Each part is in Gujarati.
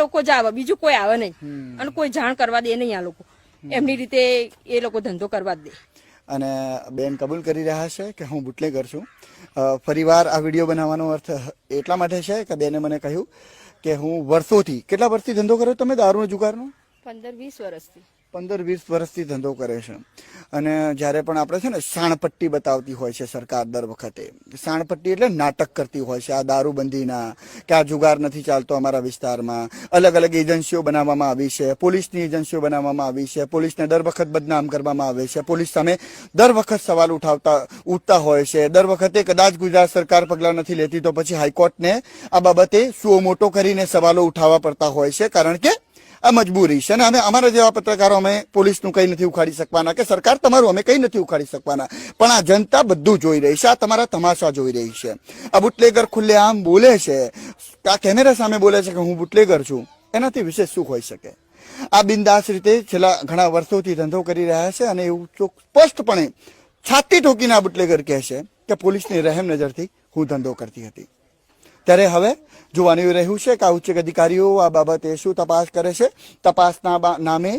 લોકો જ આવે બીજું કોઈ આવે નહીં. અને કોઈ જાણ કરવા દે નહીં આ લોકો. એમની રીતે એ લોકો ધંધો કરવા જ દે. અને બેન કબૂલ કરી રહ્યા છે કે હું બુટલેગર છું? ફરીવાર આ વીડિયો બનાવવાનો અર્થ એટલા માટે છે કે બેને મને કહ્યું કે હું વર્ષોથી કેટલા વર્ષથી ધંધો કર્યો તમે દારૂ જુગારનો? પંદર વીસ વર્ષથી. પંદર વીસ વર્ષથી ધંધો કરે છે. અને જ્યારે પણ આપણે છે ને સાણપટ્ટી બતાવતી હોય છે સરકાર દર વખતે, સાણપટ્ટી એટલે નાટક કરતી હોય છે, આ દારૂબંધીના, કે આ જુગાર નથી ચાલતો અમારા વિસ્તારમાં. અલગ અલગ એજન્સીઓ બનાવવામાં આવી છે, પોલીસની એજન્સીઓ બનાવવામાં આવી છે, પોલીસને દર વખત બદનામ કરવામાં આવે છે, પોલીસ સામે દર વખત સવાલ ઉઠાવતા, ઉઠતા હોય છે. દર વખતે કદાચ ગુજરાત સરકાર પગલાં નથી લેતી તો પછી હાઈકોર્ટને આ બાબતે સુઓ મોટો કરીને સવાલો ઉઠાવવા પડતા હોય છે. કારણ કે આ મજબૂરી છે. અને અમે અમારા જેવા પત્રકારો અમે પોલીસનું કંઈ નથી ઉખાડી શકવાના કે સરકાર તમારું અમે કંઈ નથી ઉખાડી શકવાના. પણ આ જનતા બધું જોઈ રહી છે. આ તમારા તમાશા જોઈ રહી છે. આ બુટલેગર ખુલ્લે આમ બોલે છે. આ કેમેરા સામે બોલે છે કે હું બુટલેગર છું. એનાથી વિશેષ શું હોઈ શકે? આ બિંદાસ રીતે છેલ્લા ઘણા વર્ષોથી ધંધો કરી રહ્યા છે અને એવું સ્પષ્ટપણે છાતી ઠોકીને આ બુટલેગર કહે છે કે પોલીસની રહેમ નજરથી હું ધંધો કરતી હતી. ત્યારે હવે જોવાનું રહ્યું છે કે આ ઉચ્ચ અધિકારીઓ આ બાબતે શું તપાસ કરે છે? તપાસના નામે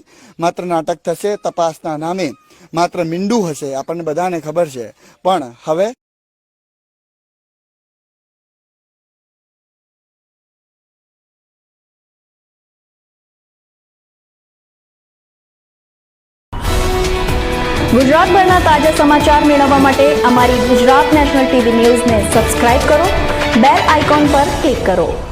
માત્ર નાટક થશે, તપાસના નામે માત્ર મીંડું હશે, આપણને બધાને ખબર છે. પણ હવે ગુજરાતભરના તાજા સમાચાર મેળવવા માટે અમારી ગુજરાત નેશનલ ટીવી ન્યૂઝને સબસ્ક્રાઇબ કરો. બેલ આઇકોન પર ક્લિક કરો.